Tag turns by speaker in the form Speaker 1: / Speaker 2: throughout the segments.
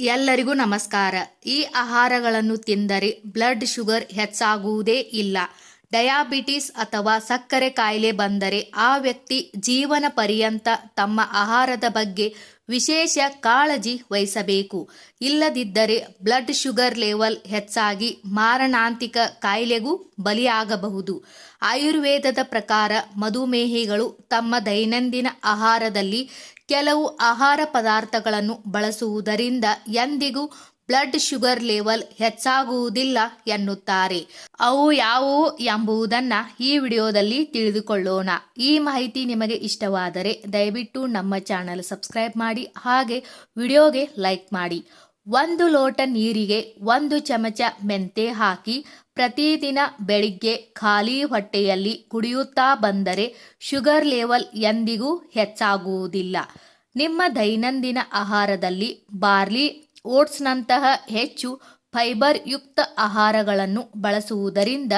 Speaker 1: ಎಲ್ಲರಿಗೂ ನಮಸ್ಕಾರ. ಈ ಆಹಾರಗಳನ್ನು ತಿಂದರೆ ಬ್ಲಡ್ ಶುಗರ್ ಹೆಚ್ಚಾಗುವುದೇ ಇಲ್ಲ. ಡಯಾಬಿಟಿಸ್ ಅಥವಾ ಸಕ್ಕರೆ ಕಾಯಿಲೆ ಬಂದರೆ ಆ ವ್ಯಕ್ತಿ ಜೀವನ ಪರ್ಯಂತ ತಮ್ಮ ಆಹಾರದ ಬಗ್ಗೆ ವಿಶೇಷ ಕಾಳಜಿ ವಹಿಸಬೇಕು. ಇಲ್ಲದಿದ್ದರೆ ಬ್ಲಡ್ ಶುಗರ್ ಲೆವೆಲ್ ಹೆಚ್ಚಾಗಿ ಮಾರಣಾಂತಿಕ ಕಾಯಿಲೆಗೂ ಬಲಿಯಾಗಬಹುದು. ಆಯುರ್ವೇದದ ಪ್ರಕಾರ ಮಧುಮೇಹಿಗಳು ತಮ್ಮ ದೈನಂದಿನ ಆಹಾರದಲ್ಲಿ ಕೆಲವು ಆಹಾರ ಪದಾರ್ಥಗಳನ್ನು ಬಳಸುವುದರಿಂದ ಎಂದಿಗೂ ಬ್ಲಡ್ ಶುಗರ್ ಲೆವೆಲ್ ಹೆಚ್ಚಾಗುವುದಿಲ್ಲ ಎನ್ನುತ್ತಾರೆ. ಅವು ಯಾವುವು ಎಂಬುದನ್ನ ಈ ವಿಡಿಯೋದಲ್ಲಿ ತಿಳಿದುಕೊಳ್ಳೋಣ. ಈ ಮಾಹಿತಿ ನಿಮಗೆ ಇಷ್ಟವಾದರೆ ದಯವಿಟ್ಟು ನಮ್ಮ ಚಾನಲ್ ಸಬ್ಸ್ಕ್ರೈಬ್ ಮಾಡಿ, ಹಾಗೆ ವಿಡಿಯೋಗೆ ಲೈಕ್ ಮಾಡಿ. ಒಂದು ಲೋಟ ನೀರಿಗೆ ಒಂದು ಚಮಚ ಮೆಂತೆ ಹಾಕಿ, ಪ್ರತಿದಿನ ಬೆಳಿಗ್ಗೆ ಖಾಲಿ ಹೊಟ್ಟೆಯಲ್ಲಿ ಕುಡಿಯುತ್ತಾ ಬಂದರೆ ಶುಗರ್ ಲೆವೆಲ್ ಎಂದಿಗೂ ಹೆಚ್ಚಾಗುವುದಿಲ್ಲ. ನಿಮ್ಮ ದೈನಂದಿನ ಆಹಾರದಲ್ಲಿ ಬಾರ್ಲಿ ಓಟ್ಸ್ನಂತಹ ಹೆಚ್ಚು ಫೈಬರ್ ಯುಕ್ತ ಆಹಾರಗಳನ್ನು ಬಳಸುವುದರಿಂದ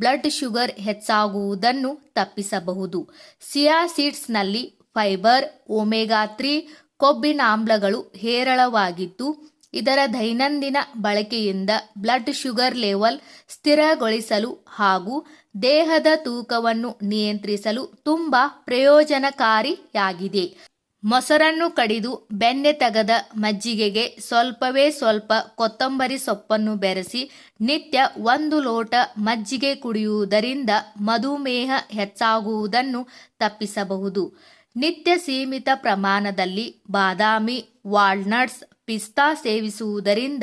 Speaker 1: ಬ್ಲಡ್ ಶುಗರ್ ಹೆಚ್ಚಾಗುವುದನ್ನು ತಪ್ಪಿಸಬಹುದು. ಸಿಯಾ ಸೀಡ್ಸ್ನಲ್ಲಿ ಫೈಬರ್, ಒಮೆಗಾ ತ್ರೀ ಕೊಬ್ಬಿನಾಮ್ಲಗಳು ಹೇರಳವಾಗಿದ್ದು, ಇದರ ದೈನಂದಿನ ಬಳಕೆಯಿಂದ ಬ್ಲಡ್ ಶುಗರ್ ಲೆವೆಲ್ ಸ್ಥಿರಗೊಳಿಸಲು ಹಾಗೂ ದೇಹದ ತೂಕವನ್ನು ನಿಯಂತ್ರಿಸಲು ತುಂಬ ಪ್ರಯೋಜನಕಾರಿಯಾಗಿದೆ. ಮೊಸರನ್ನು ಕಡಿದು ಬೆಣ್ಣೆ ತೆಗೆದ ಮಜ್ಜಿಗೆಗೆ ಸ್ವಲ್ಪವೇ ಸ್ವಲ್ಪ ಕೊತ್ತಂಬರಿ ಸೊಪ್ಪನ್ನು ಬೆರೆಸಿ ನಿತ್ಯ ಒಂದು ಲೋಟ ಮಜ್ಜಿಗೆ ಕುಡಿಯುವುದರಿಂದ ಮಧುಮೇಹ ಹೆಚ್ಚಾಗುವುದನ್ನು ತಪ್ಪಿಸಬಹುದು. ನಿತ್ಯ ಸೀಮಿತ ಪ್ರಮಾಣದಲ್ಲಿ ಬಾದಾಮಿ, ವಾಲ್ನಟ್ಸ್, ಪಿಸ್ತಾ ಸೇವಿಸುವುದರಿಂದ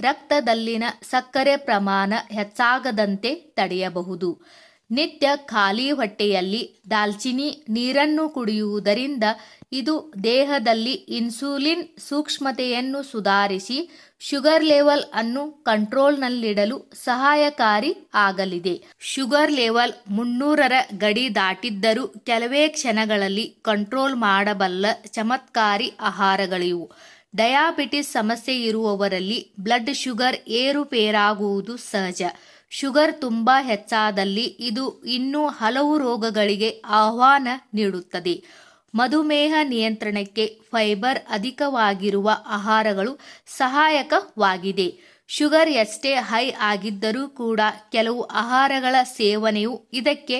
Speaker 1: ರಕ್ತದಲ್ಲಿನ ಸಕ್ಕರೆ ಪ್ರಮಾಣ ಹೆಚ್ಚಾಗದಂತೆ ತಡೆಯಬಹುದು. ನಿತ್ಯ ಖಾಲಿ ಹೊಟ್ಟೆಯಲ್ಲಿ ದಾಲ್ಚಿನಿ ನೀರನ್ನು ಕುಡಿಯುವುದರಿಂದ ಇದು ದೇಹದಲ್ಲಿ ಇನ್ಸುಲಿನ್ ಸೂಕ್ಷ್ಮತೆಯನ್ನು ಸುಧಾರಿಸಿ ಶುಗರ್ ಲೆವೆಲ್ ಅನ್ನು ಕಂಟ್ರೋಲ್ನಲ್ಲಿಡಲು ಸಹಾಯಕಾರಿ ಆಗಲಿದೆ. ಶುಗರ್ ಲೆವೆಲ್ ಮುನ್ನೂರರ ಗಡಿ ದಾಟಿದ್ದರೂ ಕೆಲವೇ ಕ್ಷಣಗಳಲ್ಲಿ ಕಂಟ್ರೋಲ್ ಮಾಡಬಲ್ಲ ಚಮತ್ಕಾರಿ ಆಹಾರಗಳಿವು. ಡಯಾಬಿಟಿಸ್ ಸಮಸ್ಯೆ ಇರುವವರಲ್ಲಿ ಬ್ಲಡ್ ಶುಗರ್ ಏರುಪೇರಾಗುವುದು ಸಹಜ. ಶುಗರ್ ತುಂಬ ಹೆಚ್ಚಾದಲ್ಲಿ ಇದು ಇನ್ನೂ ಹಲವು ರೋಗಗಳಿಗೆ ಆಹ್ವಾನ ನೀಡುತ್ತದೆ. ಮಧುಮೇಹ ನಿಯಂತ್ರಣಕ್ಕೆ ಫೈಬರ್ ಅಧಿಕವಾಗಿರುವ ಆಹಾರಗಳು ಸಹಾಯಕವಾಗಿದೆ. ಶುಗರ್ ಎಷ್ಟೇ ಹೈ ಆಗಿದ್ದರೂ ಕೂಡ ಕೆಲವು ಆಹಾರಗಳ ಸೇವನೆಯು ಇದಕ್ಕೆ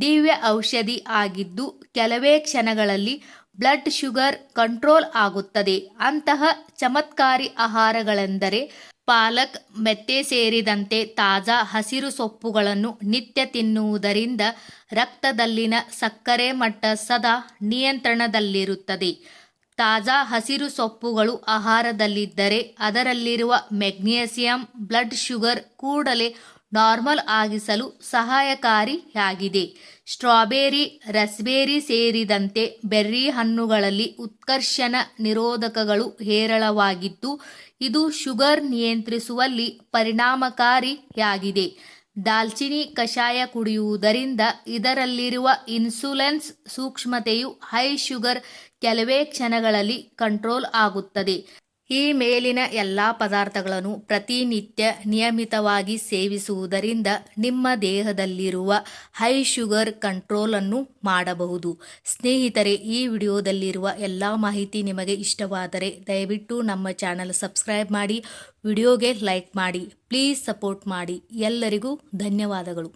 Speaker 1: ದಿವ್ಯ ಔಷಧಿ ಆಗಿದ್ದು, ಕೆಲವೇ ಕ್ಷಣಗಳಲ್ಲಿ ಬ್ಲಡ್ ಶುಗರ್ ಕಂಟ್ರೋಲ್ ಆಗುತ್ತದೆ. ಅಂತಹ ಚಮತ್ಕಾರಿ ಆಹಾರಗಳೆಂದರೆ ಪಾಲಕ್ ಮೆತ್ತೆ ಸೇರಿದಂತೆ ತಾಜಾ ಹಸಿರು ಸೊಪ್ಪುಗಳನ್ನು ನಿತ್ಯ ತಿನ್ನುವುದರಿಂದ ರಕ್ತದಲ್ಲಿನ ಸಕ್ಕರೆ ಮಟ್ಟ ಸದಾ ನಿಯಂತ್ರಣದಲ್ಲಿರುತ್ತದೆ. ತಾಜಾ ಹಸಿರು ಸೊಪ್ಪುಗಳು ಆಹಾರದಲ್ಲಿದ್ದರೆ ಅದರಲ್ಲಿರುವ ಮೆಗ್ನೀಸಿಯಂ, ಬ್ಲಡ್ ಶುಗರ್ ಕೂಡಲೇ ನಾರ್ಮಲ್ ಆಗಿಸಲು ಸಹಾಯಕಾರಿಯಾಗಿದೆ ಸ್ಟ್ರಾಬೆರಿ, ರಸ್ಬೇರಿ ಸೇರಿದಂತೆ ಬೆರ್ರಿ ಹಣ್ಣುಗಳಲ್ಲಿ ಉತ್ಕರ್ಷಣ ನಿರೋಧಕಗಳು ಹೇರಳವಾಗಿದ್ದು, ಇದು ಶುಗರ್ ನಿಯಂತ್ರಿಸುವಲ್ಲಿ ಪರಿಣಾಮಕಾರಿಯಾಗಿದೆ ದಾಲ್ಚಿನಿ ಕಷಾಯ ಕುಡಿಯುವುದರಿಂದ ಇದರಲ್ಲಿರುವ ಇನ್ಸುಲೆನ್ಸ್ ಸೂಕ್ಷ್ಮತೆಯು ಹೈ ಶುಗರ್ ಕೆಲವೇ ಕ್ಷಣಗಳಲ್ಲಿ ಕಂಟ್ರೋಲ್ ಆಗುತ್ತದೆ. ಈ ಮೇಲಿನ ಎಲ್ಲ ಪದಾರ್ಥಗಳನ್ನು ಪ್ರತಿನಿತ್ಯ ನಿಯಮಿತವಾಗಿ ಸೇವಿಸುವುದರಿಂದ ನಿಮ್ಮ ದೇಹದಲ್ಲಿರುವ ಹೈ ಶುಗರ್ ಕಂಟ್ರೋಲನ್ನು ಮಾಡಬಹುದು. ಸ್ನೇಹಿತರೆ, ಈ ವಿಡಿಯೋದಲ್ಲಿರುವ ಎಲ್ಲ ಮಾಹಿತಿ ನಿಮಗೆ ಇಷ್ಟವಾದರೆ ದಯವಿಟ್ಟು ನಮ್ಮ ಚಾನಲ್ ಸಬ್ಸ್ಕ್ರೈಬ್ ಮಾಡಿ, ವಿಡಿಯೋಗೆ ಲೈಕ್ ಮಾಡಿ ಪ್ಲೀಸ್ ಸಪೋರ್ಟ್ ಮಾಡಿ. ಎಲ್ಲರಿಗೂ ಧನ್ಯವಾದಗಳು.